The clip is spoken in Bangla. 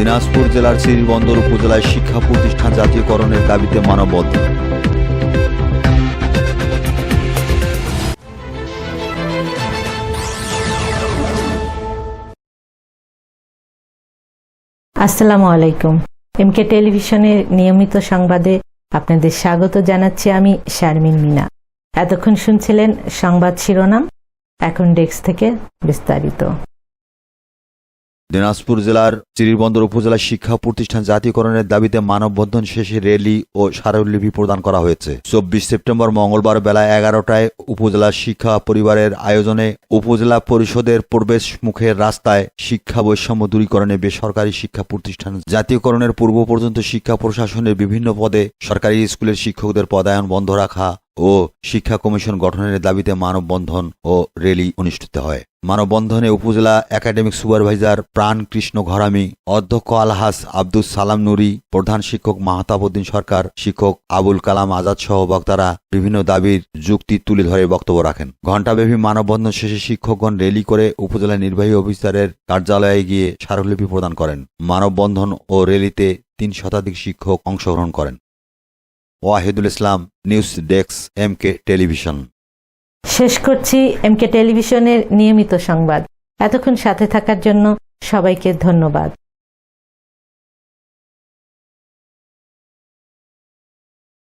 দিনাজপুর জেলার শ্রীবন্দর উপজেলায় শিক্ষা প্রতিষ্ঠান জাতীয়করণের দাবিতে মানববন্ধন। আসসালামু আলাইকুম। এমকে টেলিভিশনের নিয়মিত সংবাদে আপনাদের স্বাগত জানাচ্ছি আমি শারমিন মিনা। এতক্ষণ শুনছিলেন সংবাদ শিরোনাম, এখন ডেস্ক থেকে বিস্তারিত। দিনাজপুর জেলার চিরিরবন্দর উপজেলায় শিক্ষা প্রতিষ্ঠান জাতীয়করণের দাবিতে মানববন্ধন শেষে র্যালি ও স্মারকলিপি প্রদান করা হয়েছে। চব্বিশ সেপ্টেম্বর মঙ্গলবার বেলা এগারোটায় উপজেলা শিক্ষা পরিবারের আয়োজনে উপজেলা পরিষদের প্রবেশ মুখের রাস্তায় শিক্ষা বৈষম্য দূরীকরণে বেসরকারি শিক্ষা প্রতিষ্ঠান জাতীয়করণের পূর্ব পর্যন্ত শিক্ষা প্রশাসনের বিভিন্ন পদে সরকারি স্কুলের শিক্ষকদের পদায়ন বন্ধ রাখা ও শিক্ষা কমিশন গঠনের দাবিতে মানববন্ধন ও র্যালি অনুষ্ঠিত হয়। মানববন্ধনে উপজেলা একাডেমিক সুপারভাইজার প্রাণ কৃষ্ণ ঘরামি, অধ্যক্ষ আলহাস আব্দুস সালাম নুরি, প্রধান শিক্ষক মাহতাবুদ্দিন সরকার, শিক্ষক আবুল কালাম আজাদ সহ বক্তারা বিভিন্ন দাবির যুক্তি তুলে ধরে বক্তব্য রাখেন। ঘণ্টাব্যাপী মানববন্ধন শেষে শিক্ষকগণ র্যালি করে উপজেলা নির্বাহী অফিসারের কার্যালয়ে গিয়ে স্মারকলিপি প্রদান করেন। মানববন্ধন ও র্যালিতে তিন শতাধিক শিক্ষক অংশগ্রহণ করেন। Wahidul Islam, news desk M K television. শেষ করছি এম কে টেলিভিশনের নিয়মিত সংবাদ। এতক্ষণ সাথে থাকার জন্য সবাইকে ধন্যবাদ।